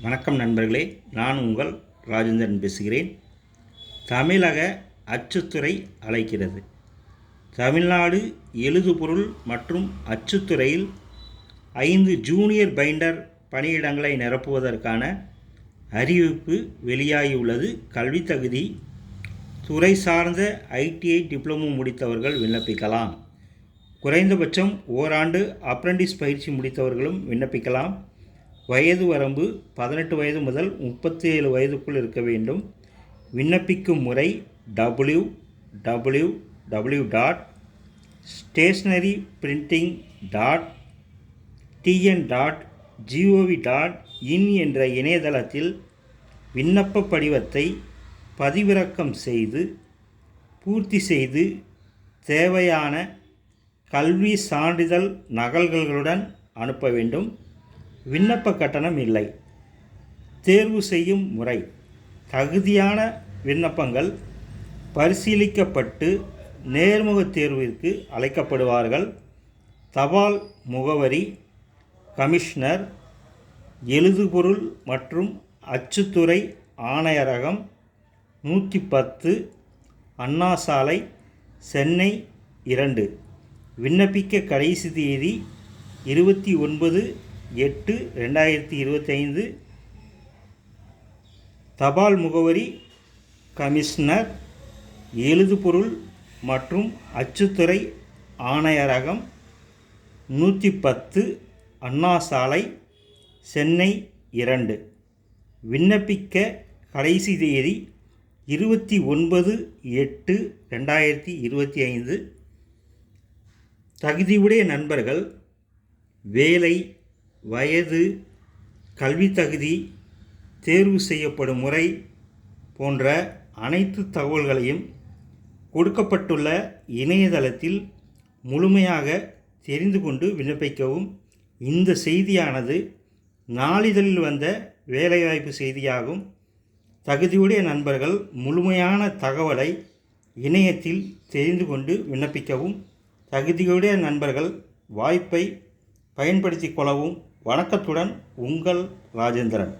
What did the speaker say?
வணக்கம் நண்பர்களே நான் உங்கள் ராஜேந்திரன் பேசுகிறேன். தமிழக அச்சுத்துறை அழைக்கிறது. தமிழ்நாடு எழுதுபொருள் மற்றும் அச்சுத்துறையில் ஐந்து ஜூனியர் பைண்டர் பணியிடங்களை நிரப்புவதற்கான அறிவிப்பு வெளியாகியுள்ளது. கல்வி தகுதி துறை சார்ந்த ஐடிஐ டிப்ளமோ முடித்தவர்கள் விண்ணப்பிக்கலாம். குறைந்தபட்சம் ஓராண்டு அப்ரண்டிஸ் பயிற்சி முடித்தவர்களும் விண்ணப்பிக்கலாம். வயது வரம்பு பதினெட்டு வயது முதல் முப்பத்தி ஏழு வயதுக்குள் இருக்க வேண்டும். விண்ணப்பிக்கும் முறை W W W dot stationery printing dot TN dot G O V dot in என்ற இணையதளத்தில் விண்ணப்ப படிவத்தை பதிவிறக்கம் செய்து பூர்த்தி செய்து தேவையான கல்வி சான்றிதழ் நகல்களுடன் அனுப்ப வேண்டும். விண்ணப்ப கட்டணம் இல்லை. தேர்வு செய்யும் முறை. தகுதியான விண்ணப்பங்கள் பரிசீலிக்கப்பட்டு நேர்முக தேர்விற்கு அழைக்கப்படுவார்கள். தபால் முகவரி கமிஷனர் எழுதுபொருள் மற்றும் அச்சுத்துறை ஆணையரகம் நூற்றி பத்து அண்ணா சாலை சென்னை இரண்டு. விண்ணப்பிக்க கடைசி தேதி இருபத்தி ஒன்பது எட்டு ரெண்டாயிரத்தி இருபத்தைந்து தபால் முகவரி கமிஷனர் எழுதுபொருள் மற்றும் அச்சுத்துறை ஆணையரகம் நூற்றி பத்து அண்ணா சாலை சென்னை இரண்டு. விண்ணப்பிக்க கடைசி தேதி இருபத்தி ஒன்பது எட்டு ரெண்டாயிரத்தி இருபத்தி ஐந்து தகுதியுடைய நண்பர்கள் வேலை வயது கல்வி தகுதி தேர்வு செய்யப்படும் முறை போன்ற அனைத்து தகவல்களையும் கொடுக்கப்பட்டுள்ள இணையதளத்தில் முழுமையாக தெரிந்து கொண்டு விண்ணப்பிக்கவும். இந்த செய்தியானது நாளிதழில் வந்த வேலைவாய்ப்பு செய்தியாகும். தகுதியுடைய நண்பர்கள் முழுமையான தகவலை இணையத்தில் தெரிந்து கொண்டு விண்ணப்பிக்கவும். தகுதியுடைய நண்பர்கள் வாய்ப்பை பயன்படுத்திக் கொள்ளவும் வணக்கத்துடன் உங்கள் ராஜேந்திரன்.